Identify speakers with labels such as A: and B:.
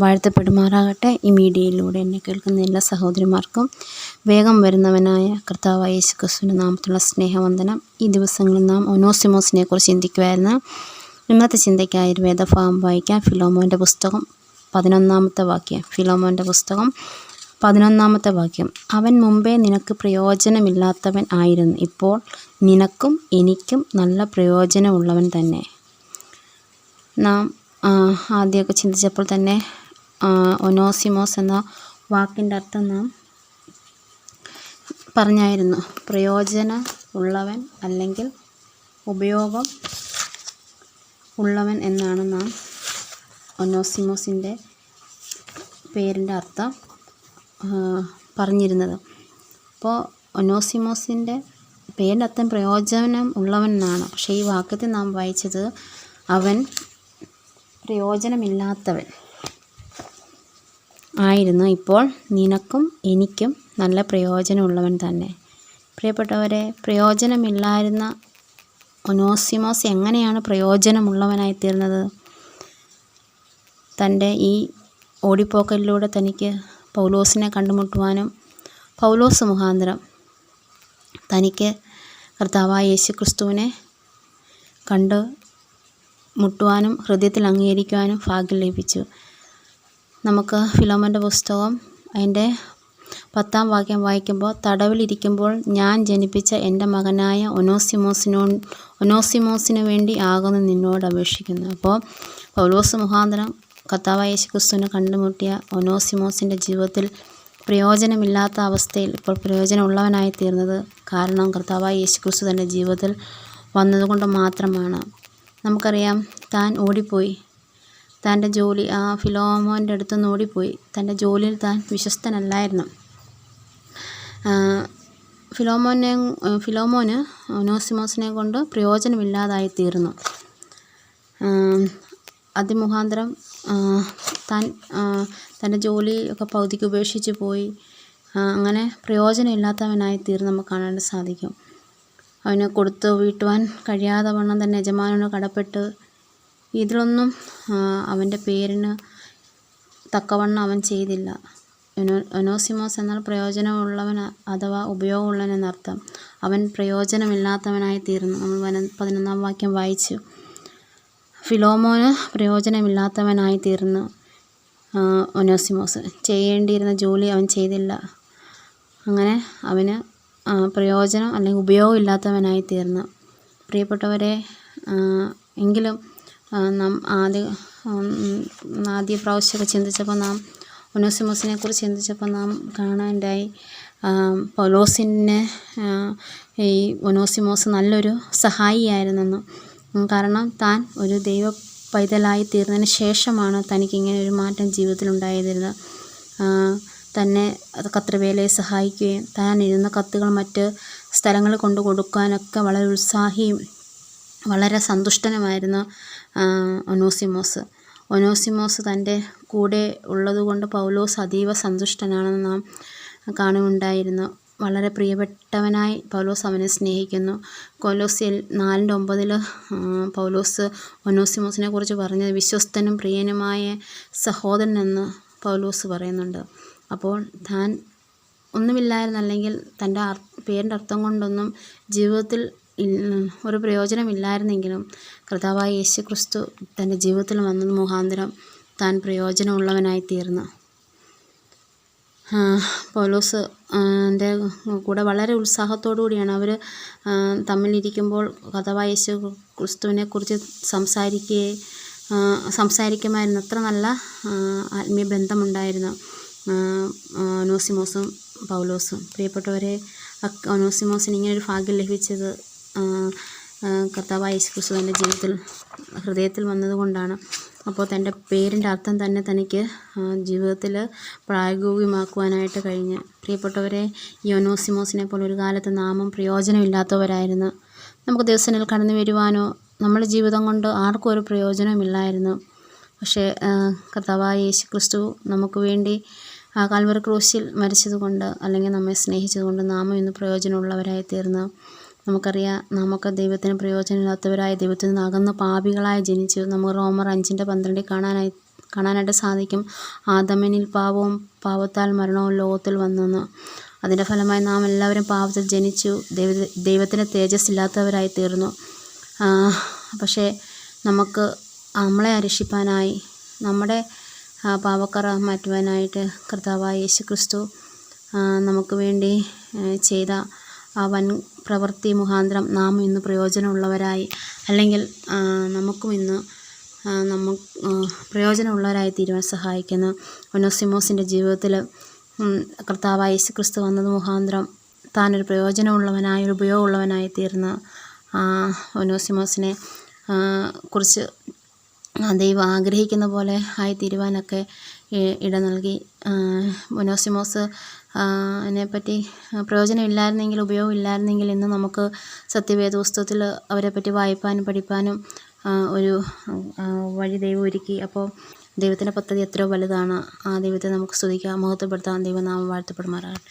A: വാഴ്ത്തപ്പെടുമാറാകട്ടെ. ഈ മീഡിയയിലൂടെ എന്നെ കേൾക്കുന്ന എല്ലാ സഹോദരിമാർക്കും വേഗം വരുന്നവനായ കർത്താവായ യേശു ക്രിസ്തുവിന്റെ നാമത്തിലുള്ള സ്നേഹവന്ദനം. ഈ ദിവസങ്ങളിൽ നാം ഒനോസിമോസിനെ കുറിച്ച് ചിന്തിക്കുമായിരുന്നു ഇന്നത്തെ ചിന്തയ്ക്കായി ഒരു വേദഭാഗം വായിക്കാം. ഫിലോമോന്റെ പുസ്തകം പതിനൊന്നാമത്തെ വാക്യം. ഫിലോമോന്റെ പുസ്തകം പതിനൊന്നാമത്തെ വാക്യം. അവൻ മുമ്പേ നിനക്ക് പ്രയോജനമില്ലാത്തവൻ ആയിരുന്നു. ഇപ്പോൾ നിനക്കും എനിക്കും നല്ല പ്രയോജനമുള്ളവൻ തന്നെ. നാം ആദ്യമൊക്കെ ചിന്തിച്ചപ്പോൾ തന്നെ ഒനോസിമോസ് എന്ന വാക്കിന്റെ അർത്ഥം നാം പറഞ്ഞായിരുന്നു. പ്രയോജന ഉള്ളവൻ അല്ലെങ്കിൽ ഉപയോഗം ഉള്ളവൻ എന്നാണ് നാം ഒനോസിമോസിന്റെ പേരിന്റെ അർത്ഥം പറഞ്ഞിരുന്നത്. അപ്പോൾ ഒനോസിമോസിന്റെ പേരിന്റെ അർത്ഥം പ്രയോജനം ഉള്ളവൻ എന്നാണ്. പക്ഷേ ഈ വാക്യത്തിൽ നാം വായിച്ചത് അവൻ പ്രയോജനമില്ലാത്തവൻ. ആയിരുന്നു ഇപ്പോൾ നിനക്കും എനിക്കും നല്ല പ്രയോജനമുള്ളവൻ തന്നെ. പ്രിയപ്പെട്ടവരെ പ്രയോജനമില്ലായിരുന്ന ഒനോസിമോസ് എങ്ങനെയാണ് പ്രയോജനമുള്ളവനായി തീർന്നത്? തന്റെ ഈ ഓടിപ്പോക്കലിലൂടെ തനിക്ക് പൗലോസിനെ കണ്ടുമുട്ടുവാനും പൗലോസ് മുഖാന്തരം തനിക്ക് കർത്താവായ യേശു ക്രിസ്തുവിനെ കണ്ട് മുട്ടുവാനും ഹൃദയത്തിൽ അംഗീകരിക്കുവാനും ഭാഗ്യം ലഭിച്ചു. നമുക്ക് ഫിലോമന്റെ പുസ്തകം അതിന്റെ പത്താം വാക്യം വായിക്കുമ്പോൾ തടവിലിരിക്കുമ്പോൾ ഞാൻ ജനിപ്പിച്ച എന്റെ മകനായ ഒനോസിമോസിനോ ഒനോസിമോസിന് വേണ്ടി ആകുന്ന നിന്നോട് അപേക്ഷിക്കുന്നു. അപ്പോൾ പൗലോസ് മുഖാന്തരം കർത്താവായ യേശു ക്രിസ്തുവിനെ കണ്ടുമുട്ടിയ ഒനോസിമോസിന്റെ ജീവിതത്തിൽ പ്രയോജനമില്ലാത്ത അവസ്ഥയിൽ ഇപ്പോൾ പ്രയോജനമുള്ളവനായി തീർന്നത് കാരണം കർത്താവായ യേശു ക്രിസ്തു തന്റെ ജീവിതത്തിൽ വന്നതുകൊണ്ട് മാത്രമാണ്. നമുക്കറിയാം താൻ ഓടിപ്പോയി. തന്റെ ജോലി ആ ഫിലോമോന്റെ അടുത്ത് ഓടിപ്പോയി. തന്റെ ജോലിയിൽ താൻ വിശ്വസ്തനല്ലായിരുന്നു. ഫിലോമോനെ ഫിലോമോന് നോസിമോസിനെ കൊണ്ട് പ്രയോജനമില്ലാതായി തീർന്നു അതിമുഖാന്തരം താൻ തന്റെ ജോലി ഒക്കെ പകുതിക്ക് ഉപേക്ഷിച്ച് പോയി. അങ്ങനെ പ്രയോജനമില്ലാത്തവനായി തീർന്ന് നമുക്ക് കാണാൻ സാധിക്കും. അവന് കൊടുത്ത് വീട്ടുവാൻ കഴിയാതെ വണ്ണം തന്നെ യജമാനോട് കടപ്പെട്ട് ഇതിലൊന്നും അവന്റെ പേരിന് തക്കവണ്ണം അവൻ ചെയ്തില്ല. ഒനോ ഒനോസിമോസ് എന്നാൽ പ്രയോജനമുള്ളവൻ അഥവാ ഉപയോഗമുള്ളവൻ എന്നർത്ഥം. അവൻ പ്രയോജനമില്ലാത്തവനായി തീർന്നു. നമ്മൾ വന പതിനൊന്നാം വാക്യം വായിച്ചു. ഫിലോമോന് പ്രയോജനമില്ലാത്തവനായി തീർന്നു ഒനോസിമോസ്. ചെയ്യേണ്ടിയിരുന്ന ജോലി അവൻ ചെയ്തില്ല. അങ്ങനെ അവന് പ്രയോജനം അല്ലെങ്കിൽ ഉപയോഗമില്ലാത്തവനായി തീർന്നു. പ്രിയപ്പെട്ടവരെ എങ്കിലും നാം ആദ്യ ആദ്യ പ്രാവശ്യമൊക്കെ ചിന്തിച്ചപ്പോൾ നാം ഒനോസിമോസിനെ കുറിച്ച് ചിന്തിച്ചപ്പോൾ നാം കാണാണ്ടായി ആ, ഈ ഒനോസിമോസ് നല്ലൊരു സഹായിയായിരുന്നെന്ന്. കാരണം താൻ ഒരു ദൈവ പൈതലായി തീർന്നതിന് ശേഷമാണ് തനിക്ക് ഇങ്ങനെ ഒരു മാറ്റം ജീവിതത്തിൽ ഉണ്ടായിരുന്നത് തന്നെ കത്രവേലയെ സഹായിക്കുകയും താൻ ഇരുന്ന കത്തുകൾ മറ്റ് സ്ഥലങ്ങളിൽ കൊണ്ടു കൊടുക്കാനൊക്കെ വളരെ ഉത്സാഹിയും വളരെ സന്തുഷ്ടനുമായിരുന്നു ഒനോസിമോസ്. ഒനോസിമോസ് തന്റെ കൂടെ ഉള്ളതുകൊണ്ട് പൗലോസ് അതീവ സന്തുഷ്ടനാണെന്ന് നാം കാണുകയുണ്ടായിരുന്നു. വളരെ പ്രിയപ്പെട്ടവനായി പൗലോസ് അവനെ സ്നേഹിക്കുന്നു. കൊലോസിൽ നാലിന്റെ ഒമ്പതിൽ പൗലോസ് ഒനോസിമോസിനെ കുറിച്ച് പറഞ്ഞത് വിശ്വസ്തനും പ്രിയനുമായ സഹോദരൻ എന്ന് പൗലോസ് പറയുന്നുണ്ട്. അപ്പോൾ താൻ ഒന്നുമില്ലായിരുന്നല്ലെങ്കിൽ തന്റെ പേരിന്റെ അർത്ഥം കൊണ്ടൊന്നും ജീവിതത്തിൽ ഒരു പ്രയോജനമില്ലായിരുന്നെങ്കിലും കർത്താവായ യേശു ക്രിസ്തു തന്റെ ജീവിതത്തിൽ വന്നത് മുഖാന്തരം താൻ പ്രയോജനമുള്ളവനായി തീർന്നു പൗലോസ് ആ, കൂടെ വളരെ ഉത്സാഹത്തോടു കൂടിയാണ് അവർ തമ്മിലിരിക്കുമ്പോൾ കഥവായ യേശു ക്രിസ്തുവിനെ കുറിച്ച് സംസാരിക്കുകയും സംസാരിക്കുമായിരുന്നു. അത്ര നല്ല ആത്മീയ ബന്ധമുണ്ടായിരുന്നു അനോസിമോസും പൗലോസും. പ്രിയപ്പെട്ടവരെ അനോസിമോസിന് ഇങ്ങനെ ഒരു ഭാഗ്യം ലഭിച്ചത് കർത്താവായ യേശു ക്രിസ്തു തന്റെ ജീവിതത്തിൽ ഹൃദയത്തിൽ വന്നതുകൊണ്ടാണ്. അപ്പോൾ തന്റെ പേരിന്റെ അർത്ഥം തന്നെ തനിക്ക് ജീവിതത്തിൽ പ്രായോഗികമാക്കുവാനായിട്ട് കഴിഞ്ഞ്. പ്രിയപ്പെട്ടവരെ യോനോസിമോസിനെ പോലെ ഒരു കാലത്ത് നാമം പ്രയോജനമില്ലാത്തവരായിരുന്നു. നമുക്ക് ദിവസങ്ങൾ കടന്നു വരുവാനോ നമ്മുടെ ജീവിതം കൊണ്ട് ആർക്കും ഒരു പ്രയോജനമില്ലായിരുന്നു. പക്ഷേ കർത്താവായ യേശു ക്രിസ്തു നമുക്ക് വേണ്ടി ആ കാൽവർ ക്രൂശിൽ മരിച്ചതുകൊണ്ട് അല്ലെങ്കിൽ നമ്മെ സ്നേഹിച്ചതുകൊണ്ട് നാമം ഇന്ന് പ്രയോജനമുള്ളവരായി തീർന്നു നമുക്കറിയാം നമുക്ക് ദൈവത്തിന് പ്രയോജനമില്ലാത്തവരായ ദൈവത്തിൽ നിന്ന് അകന്ന് പാപികളായി ജനിച്ചു നമുക്ക് റോമർ അഞ്ചിന്റെ പന്ത്രണ്ടിൽ കാണാനായി കാണാനായിട്ട് സാധിക്കും. ആദമനിൽ പാപവും പാപത്താൽ മരണവും ലോകത്തിൽ വന്നെന്ന്. അതിന്റെ ഫലമായി നാം എല്ലാവരും പാപത്തിൽ ജനിച്ചു ദൈവ ദൈവത്തിന്റെ തേജസ് ഇല്ലാത്തവരായി തീർന്നു പക്ഷേ നമുക്ക് നമ്മളെ അരക്ഷിപ്പാനായി നമ്മുടെ പാവക്കറ മാറ്റുവാനായിട്ട് കർത്താവായ യേശു ക്രിസ്തു നമുക്ക് വേണ്ടി ചെയ്ത ആ വൻ പ്രവൃത്തി മുഖാന്തരം നാം ഇന്ന് പ്രയോജനമുള്ളവരായി അല്ലെങ്കിൽ നമുക്കും ഇന്ന് നമ്മ പ്രയോജനമുള്ളവരായി തീരുവാൻ സഹായിക്കുന്ന. ഒനോസിമോസിന്റെ ജീവിതത്തിൽ കർത്താവായ യേശു ക്രിസ്തു വന്നത് മുഖാന്തരം താനൊരു പ്രയോജനമുള്ളവനായി ഒരു ഉപയോഗമുള്ളവനായി തീർന്ന ഒനോസിമോസിനെ കുറിച്ച് ദൈവം ആഗ്രഹിക്കുന്ന പോലെ ആയി തീരുവാനൊക്കെ ഇട നൽകി. ഒനോസിമോസ് അതിനെപ്പറ്റി പ്രയോജനമില്ലായിരുന്നെങ്കിൽ ഉപയോഗമില്ലായിരുന്നെങ്കിൽ ഇന്ന് നമുക്ക് സത്യവേദപുസ്തകത്തിൽ അവരെപ്പറ്റി വായിപ്പാനും പഠിപ്പാനും ഒരു വഴി ദൈവം ഒരുക്കി. അപ്പോൾ ദൈവത്തിന്റെ പദ്ധതി എത്രയോ വലുതാണ്. ആ ദൈവത്തെ നമുക്ക് സ്തുതിക്കാം. മഹത്വപ്പെടുത്താം ദൈവനാമം വാഴ്ത്തപ്പെടുമാറാകട്ടെ.